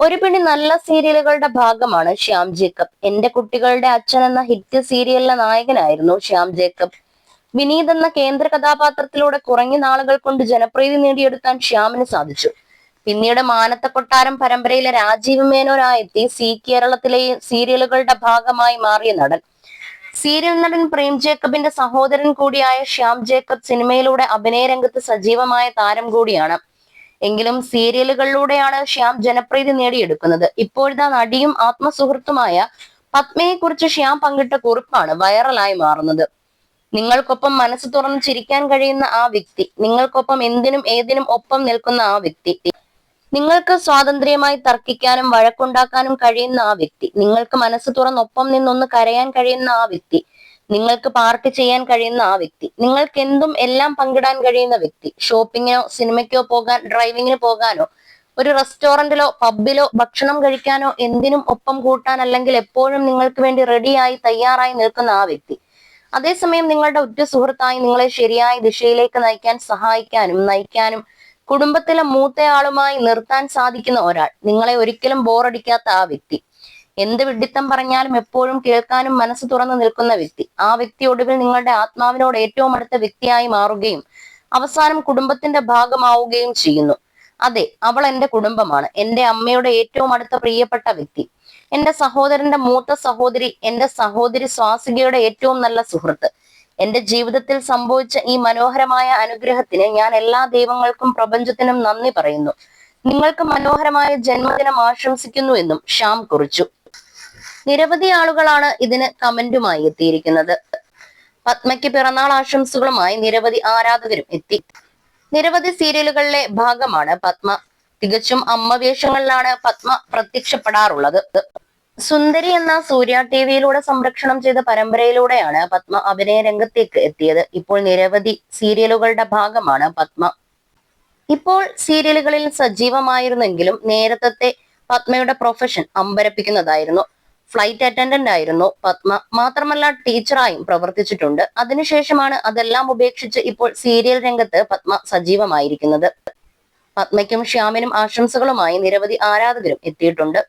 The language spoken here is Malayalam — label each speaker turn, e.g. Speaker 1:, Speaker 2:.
Speaker 1: ഒരു പിടി നല്ല സീരിയലുകളുടെ ഭാഗമാണ് ശ്യാം ജേക്കബ്. എന്റെ കുട്ടികളുടെ അച്ഛൻ എന്ന ഹിറ്റ് സീരിയലിലെ നായകനായിരുന്നു ശ്യാം ജേക്കബ്. വിനീത് എന്ന കേന്ദ്ര കഥാപാത്രത്തിലൂടെ കുറഞ്ഞ നാളുകൾ കൊണ്ട് ജനപ്രീതി നേടിയെടുക്കാൻ ശ്യാമിന് സാധിച്ചു. പിന്നീട് മാനത്ത കൊട്ടാരം പരമ്പരയിലെ രാജീവ് മേനോനായെത്തി സി കേരളത്തിലെ സീരിയലുകളുടെ ഭാഗമായി മാറിയ നടൻ. സീരിയൽ നടൻ പ്രേം ജേക്കബിന്റെ സഹോദരൻ കൂടിയായ ശ്യാം ജേക്കബ് സിനിമയിലൂടെ അഭിനയ രംഗത്ത് സജീവമായ താരം കൂടിയാണ്. എങ്കിലും സീരിയലുകളിലൂടെയാണ് ശ്യാം ജനപ്രീതി നേടിയെടുക്കുന്നത്. ഇപ്പോഴത്തെ നടിയും ആത്മസുഹൃത്തുമായ പത്മയെ കുറിച്ച് ശ്യാം പങ്കിട്ട കുറിപ്പാണ് വൈറലായി മാറുന്നത്. നിങ്ങൾക്കൊപ്പം മനസ്സ് തുറന്ന് ചിരിക്കാൻ കഴിയുന്ന ആ വ്യക്തി നിങ്ങൾക്കൊപ്പം എന്തിനും ഏതിനും ഒപ്പം നിൽക്കുന്ന ആ വ്യക്തി നിങ്ങൾക്ക് സ്വാതന്ത്ര്യമായി തർക്കിക്കാനും വഴക്കുണ്ടാക്കാനും കഴിയുന്ന ആ വ്യക്തി നിങ്ങൾക്ക് മനസ്സ് തുറന്ന് ഒപ്പം നിന്നൊന്ന് കരയാൻ കഴിയുന്ന ആ വ്യക്തി നിങ്ങൾക്ക് പാർട്ടി ചെയ്യാൻ കഴിയുന്ന ആ വ്യക്തി. നിങ്ങൾക്ക് എന്തും എല്ലാം പങ്കിടാൻ കഴിയുന്ന വ്യക്തി. ഷോപ്പിങ്ങിനോ സിനിമയ്ക്കോ പോകാൻ ഡ്രൈവിങ്ങിന് പോകാനോ ഒരു റെസ്റ്റോറന്റിലോ പബ്ബിലോ ഭക്ഷണം കഴിക്കാനോ എന്തിനും ഒപ്പം കൂട്ടാൻ അല്ലെങ്കിൽ എപ്പോഴും നിങ്ങൾക്ക് വേണ്ടി റെഡിയായി തയ്യാറായി നിൽക്കുന്ന ആ വ്യക്തി. അതേസമയം നിങ്ങളുടെ ഉറ്റ സുഹൃത്തായി നിങ്ങളെ ശരിയായ ദിശയിലേക്ക് നയിക്കാൻ സഹായിക്കാനും നയിക്കാനും കുടുംബത്തിലെ മൂത്തയാളുമായി നിർത്താൻ സാധിക്കുന്ന ഒരാൾ. നിങ്ങളെ ഒരിക്കലും ബോറടിക്കാത്ത ആ വ്യക്തി. എന്ത് വിഡിത്തം പറഞ്ഞാലും എപ്പോഴും കേൾക്കാനും മനസ്സ് തുറന്നു നിൽക്കുന്ന വ്യക്തി. ആ വ്യക്തി ഒടുവിൽ നിങ്ങളുടെ ആത്മാവിനോട് ഏറ്റവും അടുത്ത വ്യക്തിയായി മാറുകയും അവസാനം കുടുംബത്തിന്റെ ഭാഗമാവുകയും ചെയ്യുന്നു. അതെ അവൾ എന്റെ കുടുംബമാണ്. എന്റെ അമ്മയുടെ ഏറ്റവും അടുത്ത പ്രിയപ്പെട്ട വ്യക്തി. എന്റെ സഹോദരന്റെ മൂത്ത സഹോദരി എന്റെ സഹോദരി സ്വാസികയുടെ ഏറ്റവും നല്ല സുഹൃത്ത്. എന്റെ ജീവിതത്തിൽ സംഭവിച്ച ഈ മനോഹരമായ അനുഗ്രഹത്തിന് ഞാൻ എല്ലാ ദൈവങ്ങൾക്കും പ്രപഞ്ചത്തിനും നന്ദി പറയുന്നു. നിങ്ങൾക്ക് മനോഹരമായ ജന്മദിനം ആശംസിക്കുന്നു എന്നും ഷ്യാം കുറിച്ചു. നിരവധി ആളുകളാണ് ഇതിന് കമന്റുമായി എത്തിയിരിക്കുന്നത്. പത്മയ്ക്ക് പിറന്നാൾ ആശംസകളുമായി നിരവധി ആരാധകരും എത്തി. നിരവധി സീരിയലുകളിലെ ഭാഗമാണ് പത്മ. തികച്ചും അമ്മ വേഷങ്ങളിലാണ് പത്മ പ്രത്യക്ഷപ്പെടാറുള്ളത്. സുന്ദരി എന്ന സൂര്യ ടി വിയിലൂടെ സംരക്ഷണം ചെയ്ത പരമ്പരയിലൂടെയാണ് പത്മ അഭിനയ രംഗത്തേക്ക് എത്തിയത്. ഇപ്പോൾ നിരവധി സീരിയലുകളുടെ ഭാഗമാണ് പത്മ. ഇപ്പോൾ സീരിയലുകളിൽ സജീവമായിരുന്നെങ്കിലും നേരത്തെ പത്മയുടെ പ്രൊഫഷൻ അമ്പരപ്പിക്കുന്നതായിരുന്നു. ഫ്ലൈറ്റ് അറ്റൻഡന്റ് ആയിരുന്നു. പത്മ മാത്രമല്ല ടീച്ചറായും പ്രവർത്തിച്ചിട്ടുണ്ട്. അതിനുശേഷമാണ് അതെല്ലാം ഉപേക്ഷിച്ച് ഇപ്പോൾ സീരിയൽ രംഗത്ത് പത്മ സജീവമായിരിക്കുന്നത്. പത്മയ്ക്കും ശ്യാമിനും ആശംസകളുമായി നിരവധി ആരാധകരും എത്തിയിട്ടുണ്ട്.